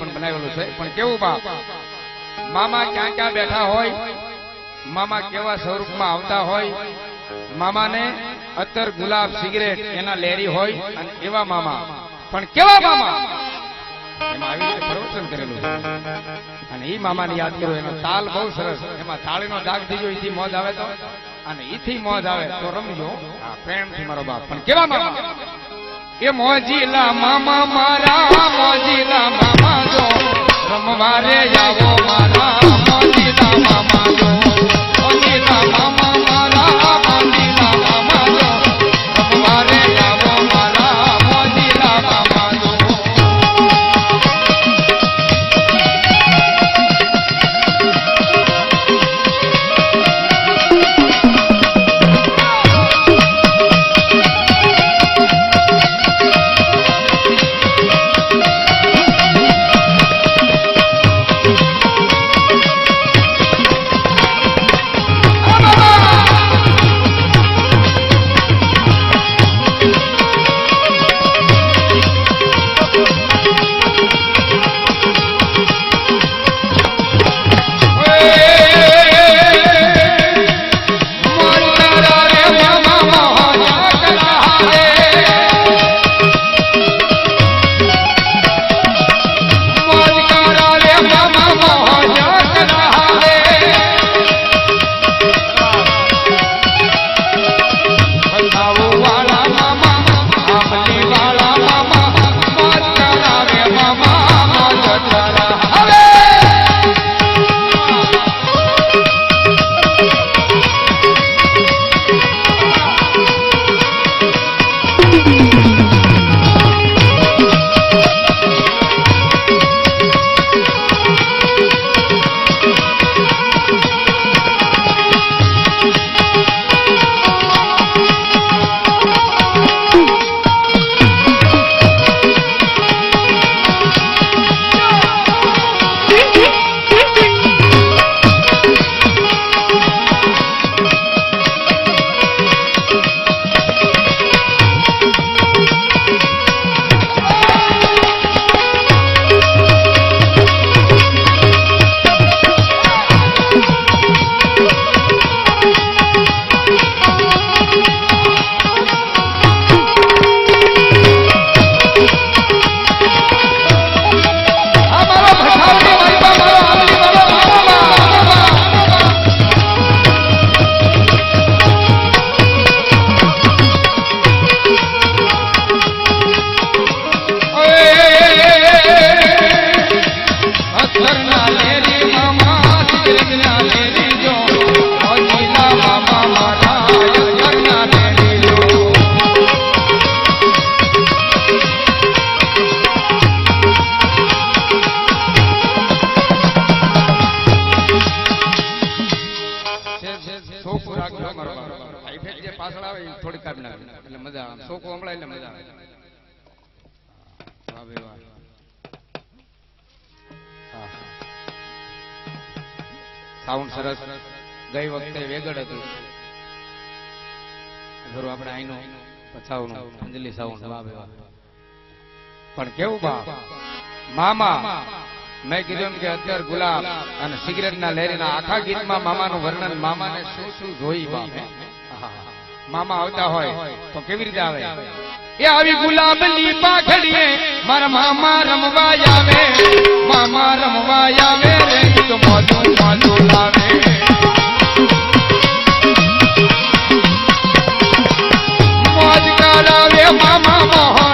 પણ બનાવેલું છે. પણ કેવું બાપ? મામા ક્યાં ક્યાં બેઠા હોય, મામા કેવા સ્વરૂપમાં આવતા હોય, મામાને અત્તર ગુલાબ સિગરેટ એના લેરી હોય અને એવા મામા. પણ કેવા મામા? પ્રવચન કરેલું અને એ મામાને યાદ કરો, એનો તાલ બહુ સરસ. એમાં તાળીનો દાગ દીજો એથી મોજ આવે તો. અને એથી મોજ આવે તો રમજો. પ્રેમથી મારો બાપ. પણ કેવા મામા? એ મોજીલા મામા મારા પાછળ આવે થોડી કાઢી નાખજો. એટલે મજા આવે સોકું હમણાં એટલે મજા આવે વાહ વાહ. સાઉન્ડ સરસ ગઈ વખતે વેગડ હતું ઘરું આપણે આઈનું, પછાવનું, અંજલિ સાઉન્ડ વાહ વાહ. પણ કેવું બા મામા, મેં કીધું કે અત્યારે ગુલાબ અને સિગરેટ ના લેરીના આખા ગીતમાં મામાનું વર્ણન મામાને શું શું જોઈ આહા. મામા આવતા હોય તો કેવી રીતે આવે? એ આવી ગુલાબની પાખડીએ મારા મામા રમવા આવે મામા રમવા આવે રે તો મોજું મોજું લાવે. મોજ કરાવે મામા મોજ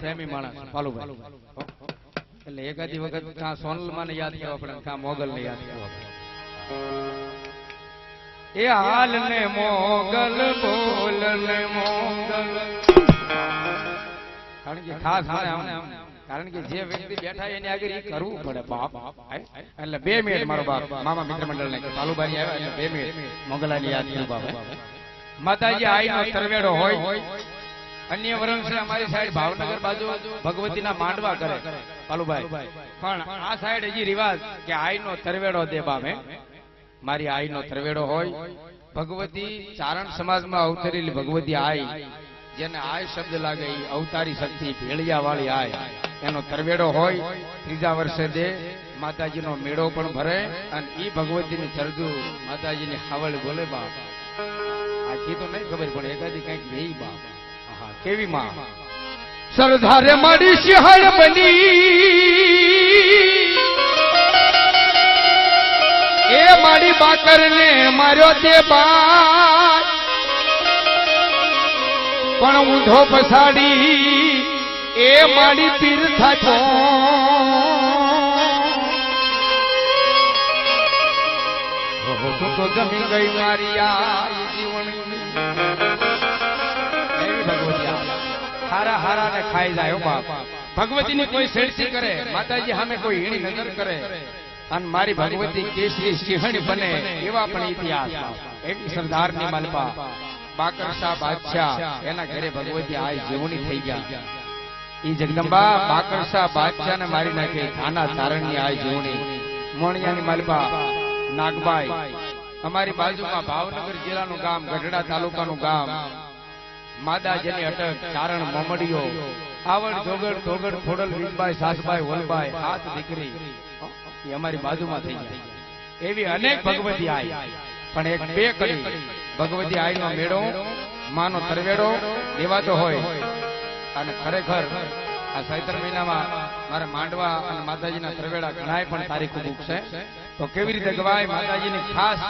પ્રેમી માણસ ભાલુભાઈ એટલે એકાદી વખત કાં સોનલમાં યાદ કરવા પડે કાં મોગલ ને યાદ કરવા એ હાલ ને મોગલ બોલ ને મોગલ. કારણ કે ખાસ મને કારણ કે જે વ્યક્તિ બેઠા એની આગળ એ કરવું પડે, બાપ. એટલે બે મિનિટ મારો બાપ, મામા મિત્ર મંડળ ને બાલુભાઈ આવ્યા, એટલે બે મિનિટ મોગલાની યાદ બાપ. માતાજી, આઈનો તરવેડો હોય. અન્ય વર્ષે અમારી સાઈડ ભાવનગર બાજુ ભગવતીના માંડવા કરે. બાલુભાઈ પણ આ સાઈડ હજી રિવાજ કે આઈનો તરવેડો દે બામે મારી આઈનો તરવેડો હોય. ભગવતી ચારણ સમાજમાં અવતરેલી ભગવતી આઈ જેને આય શબ્દ લાગે એ અવતારી શક્તિ ભેળિયા વાળી આય એનો તરવેડો હોય ત્રીજા વર્ષે દે માતાજીનો મેળો પણ ભરે અને ઈ ભગવતીની ચરજુ માતાજીની હાવળ બોલે બાપ. આખી તો નહીં ખબર પણ એકાદી કંઈક નહીં બાપ. કેવી માં સરદારે મારી સિંહણ બની. એ મારી બાકર ને માર્યો તે બાર. પણ ઊંધો પસાડી એ મારી પીર થાચો તો જમી ગઈ મારી આ હારા હારા ને ખાઈ જાય બાપ. ભગવતી ની કોઈ શેરસી કરે માતાજી સામે કોઈ હીણી નજર કરે. અને મારી ભગવતી કેસરી સિંહણી બને એવા પણ ઇતિહાસ. એવી સરદારની માલપા બાકરશા બાદશાહ. એના ઘરે ભગવતી આ જીવણી થઈ ગયા. એ જગદંબા બાકરશા બાદશાહ ને મારી નાખી. થાના ચારણની આ જીવણી. મોણિયાની મલપા નાગબાઈ. અમારી બાજુમાં ભાવનગર જિલ્લાનું ગામ ગઢડા તાલુકાનું ગામ. માદાજીની અટક ચારણ મમડીઓ. આવડ જોગડ ધોગડ ખોડલ વીજબાઈ સાસભાઈ વલભાઈ હાથ દીકરી. એ અમારી બાજુમાં થઈ જાય એવી અનેક ભગવતી આઈ. પણ એક બે કરી. ભગવતી આઈ નો મેળો માનો તરવેડો દેવાતો હોય. અને ખરેખર આ ચૈત્ર મહિનામાં મારે માંડવા અને માતાજીના તરવેડા ઘણા પણ તારીખ મૂકશે તો કેવી રીતે ગવાય? માતાજીની ખાસ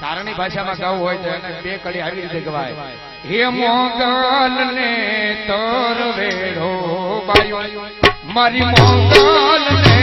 ચારણી ભાષામાં ગાવું હોય તો એને બે કડી આવી રીતે ગવાય. હે મોગલ ને તરવેડો બાયો મારી મોગલ ને